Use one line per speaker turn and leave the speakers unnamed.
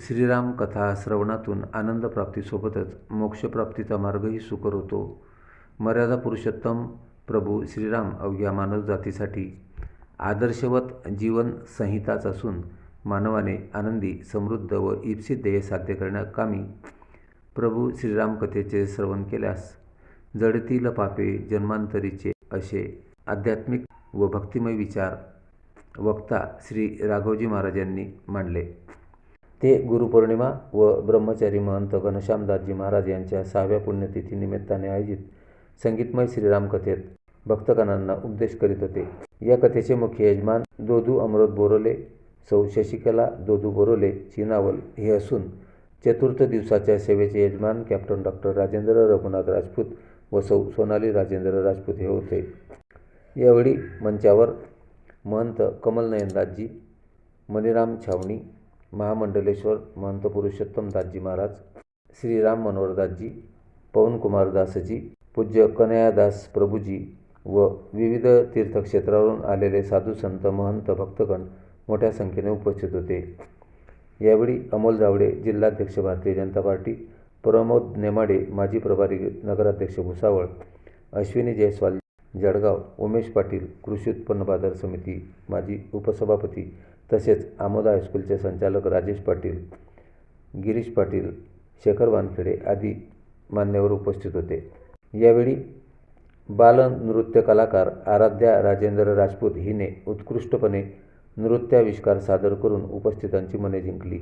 श्रीराम कथा श्रवणातून आनंदप्राप्तीसोबतच मोक्षप्राप्तीचा मार्गही सुकर होतो. मर्यादा पुरुषोत्तम प्रभू श्रीराम अवघ्या मानवजातीसाठी आदर्शवत जीवन संहिताच असून मानवाने आनंदी समृद्ध व ईप्सित ध्येय साध्य करण्याकामी प्रभू श्रीराम कथेचे श्रवण केल्यास जडतील पापे जन्मांतरीचे असे आध्यात्मिक व भक्तिमय विचार वक्ता श्री राघवजी महाराज यांनी मांडले. ते गुरुपौर्णिमा व ब्रह्मचारी महंत घनश्यामदासजी महाराज यांच्या सहाव्या पुण्यतिथी निमित्ताने आयोजित संगीतमय श्रीराम कथेत भक्तगणांना उपदेश करीत होते. या कथेचे मुख्य यजमान दोदू अमृत बोरोले सौ शशिकला दोदू बोरोले चिनावल हे असून चतुर्थ दिवसाच्या सेवेचे यजमान कॅप्टन डॉक्टर राजेंद्र रघुनाथ राजपूत व सौ सोनाली राजेंद्र राजपूत हे होते. यावेळी मंचावर महंत कमलनयनदासजी मणिराम छावणी महामंडलेश्वर महंत पुरुषोत्तम दासजी महाराज श्रीराम मनोहरदासजी पवनकुमारदासजी पूज्य कनयादास प्रभूजी व विविध तीर्थक्षेत्रावरून आलेले साधू संत महंत भक्तगण मोठ्या संख्येने उपस्थित होते. यावेळी अमोल जावडे जिल्हाध्यक्ष भारतीय जनता पार्टी प्रमोद नेमाडे माजी प्रभारी नगराध्यक्ष भुसावळ अश्विनी जयस्वाल जळगाव उमेश पाटील कृषी उत्पन्न बाजार समिती माजी उपसभापती तसेच आमोदा हायस्कूलचे संचालक राजेश पाटील गिरीश पाटील शेखर वानखेडे आदी मान्यवर उपस्थित होते. यावेळी बालनृत्य कलाकार आराध्या राजेंद्र राजपूत हिने उत्कृष्टपणे नृत्याविष्कार सादर करून उपस्थितांची मने जिंकली.